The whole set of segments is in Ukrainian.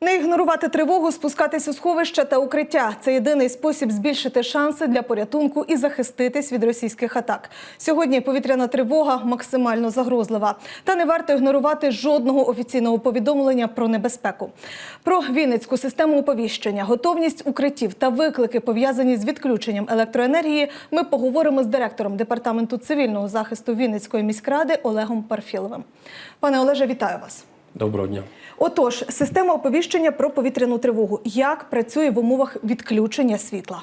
Не ігнорувати тривогу, спускатись у сховище та укриття це єдиний спосіб збільшити шанси для порятунку і захиститись від російських атак. Сьогодні повітряна тривога максимально загрозлива. Та не варто ігнорувати жодного офіційного повідомлення про небезпеку. Про Вінницьку систему оповіщення, готовність укриттів та виклики, пов'язані з відключенням електроенергії, ми поговоримо з директором департаменту цивільного захисту Вінницької міськради Олегом Парфіловим. Пане Олеже, вітаю вас. Доброго дня. Отож, система оповіщення про повітряну тривогу. Як працює в умовах відключення світла?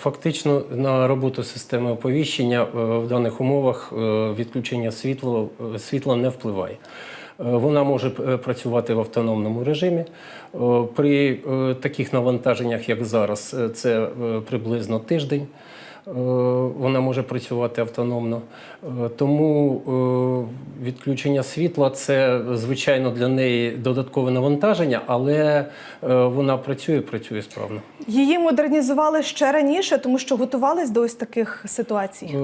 Фактично на роботу системи оповіщення е, в даних умовах е, відключення світла, е, світла не впливає. Е, Вона може е, працювати в автономному режимі. Е, При е, таких навантаженнях, як зараз, е, це е, приблизно тиждень. Е, Вона може працювати автономно. Е, Тому е, відключення світла це звичайно для неї додаткове навантаження, але вона працює, працює справно. Її модернізували ще раніше, тому що готувались до ось таких ситуацій.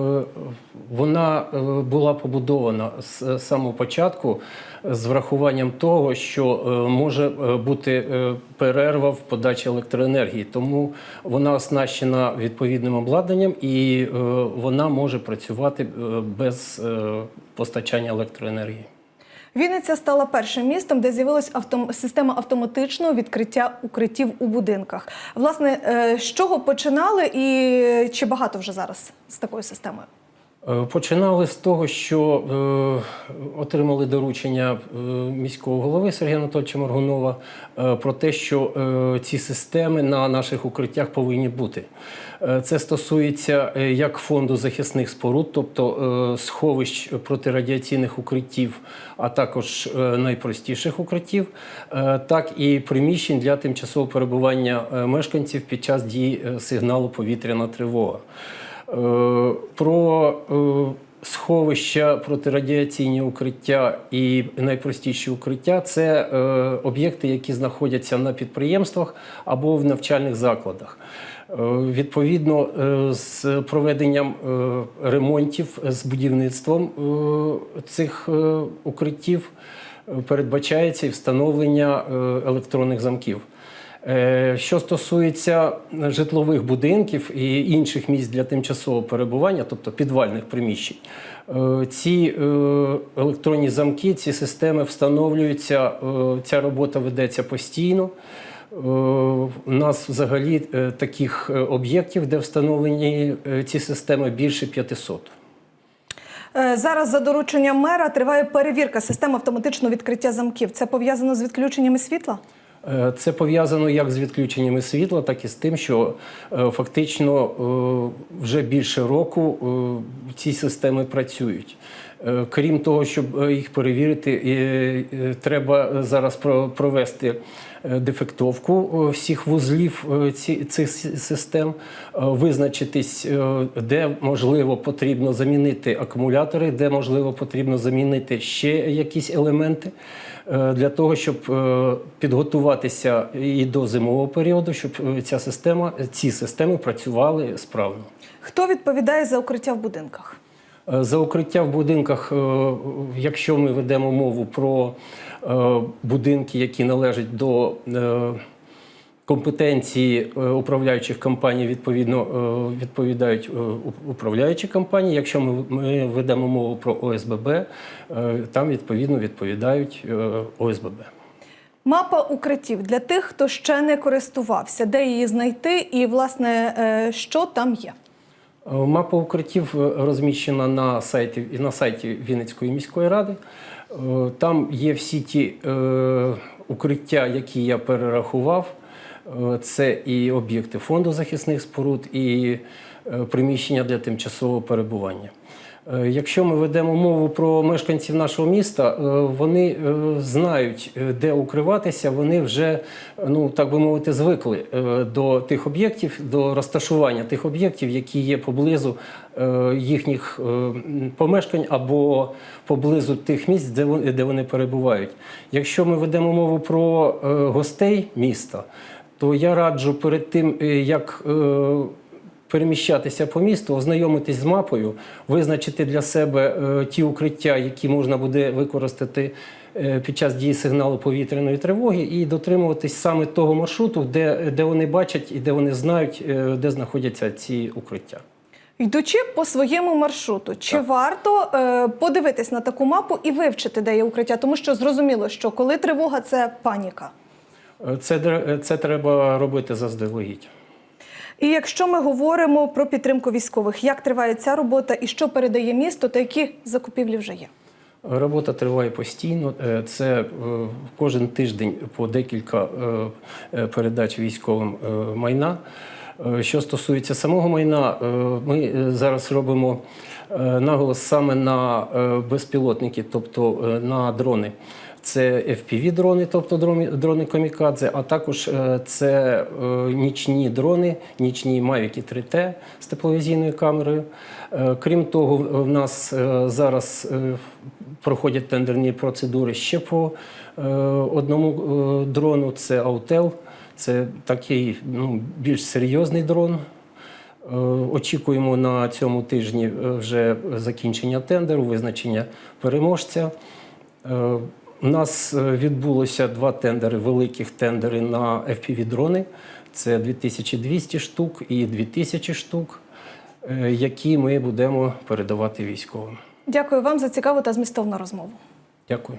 Вона була побудована з самого початку з врахуванням того, що може бути перерва в подачі електроенергії, тому вона оснащена відповідним обладнанням і е, вона може працювати е, без е, постачання електроенергії. Вінниця стала першим містом, де з'явилась автом... система автоматичного відкриття укриттів у будинках. Власне, з чого починали і чи багато вже зараз з такою системою? Е, Починали з того, що е, отримали доручення е, міського голови Сергія Анатольовича Моргунова е, про те, що е, ці системи на наших укриттях повинні бути. Е, це стосується е, як фонду захисних споруд, тобто е, сховищ протирадіаційних укриттів, а також е, найпростіших укриттів, е, так і приміщень для тимчасового перебування е, мешканців під час дії сигналу повітряна тривога. Е, Про е, сховища, протирадіаційні укриття і найпростіші укриття це е, об'єкти, які знаходяться на підприємствах або в навчальних закладах. Відповідно, з проведенням ремонтів, з будівництвом цих укриттів передбачається і встановлення електронних замків. Е, Що стосується житлових будинків і інших місць для тимчасового перебування, тобто підвальних приміщень, е, ці е, електронні замки, ці системи встановлюються. Ця робота ведеться постійно. У нас взагалі таких об'єктів, де встановлені ці системи, більше 500. Е, Зараз за дорученням мера триває перевірка систем автоматичного відкриття замків. Це пов'язано з відключеннями світла? Е, Це пов'язано як з відключеннями світла, так і з тим, що е, фактично е, вже більше року ці системи працюють. Е, Крім того, щоб е, їх перевірити, е, треба зараз про- провести дефектовку всіх вузлів цих систем, визначитись, де можливо потрібно замінити акумулятори, де можливо потрібно замінити ще якісь елементи для того, щоб підготуватися і до зимового періоду, щоб ця система, ці системи працювали справно. Хто відповідає за укриття в будинках? Е, За укриття в будинках, е, якщо ми ведемо мову про е, будинки, які належать до компетенції управляючих компаній, відповідно відповідають управляючі компанії. Якщо ми, ведемо мову про ОСББ, там відповідно відповідають ОСББ. Мапа укриттів для тих, хто ще не користувався, де її знайти, і власне що там є. Е, Мапа укриттів е, розміщена на сайті на сайті Вінницької міської ради. Е, Там є всі ті укриття, які я перерахував. Це і об'єкти фонду захисних споруд, і приміщення для тимчасового перебування. Е, Якщо ми ведемо мову про мешканців нашого міста, е, вони е, знають, де укриватися. Вони вже, ну так би мовити, звикли до тих об'єктів, до розташування тих об'єктів, які є поблизу їхніх помешкань або поблизу тих місць, де вони, перебувають. Якщо ми ведемо мову про гостей міста, то я раджу перед тим, як переміщатися по місту, ознайомитись з мапою, визначити для себе е, ті укриття, які можна буде використати е, під час дії сигналу повітряної тривоги і дотримуватись саме того маршруту, де, де вони бачать і де вони знають, е, де знаходяться ці укриття. Йдучи по своєму маршруту, чи варто е, подивитись на таку мапу і вивчити, де є укриття? Тому що зрозуміло, що коли тривога це паніка. Це, це треба робити заздалегідь. І якщо ми говоримо про підтримку військових, як триває ця робота і що передає місто, та які закупівлі вже є? Робота триває постійно. Е, Це е, кожен тиждень по декілька е, передач військовим майна. Що стосується самого майна, ми зараз робимо наголос саме на безпілотники, тобто на дрони. Це FPV-дрони, тобто дрони, дрони Комікадзе, а також е, це е, нічні дрони, нічні Mavic 3T з тепловізійною камерою. Е, Крім того, в нас зараз проходять тендерні процедури ще по одному дрону. Це Autel. Це такий ну, більш серйозний дрон. Очікуємо на цьому тижні вже закінчення тендеру, визначення переможця. У нас е, відбулося два тендери, великих тендери на FPV-дрони. Це 2200 штук і 2000 штук, е, які ми будемо передавати військовим. Дякую вам за цікаву та змістовну розмову. Дякую.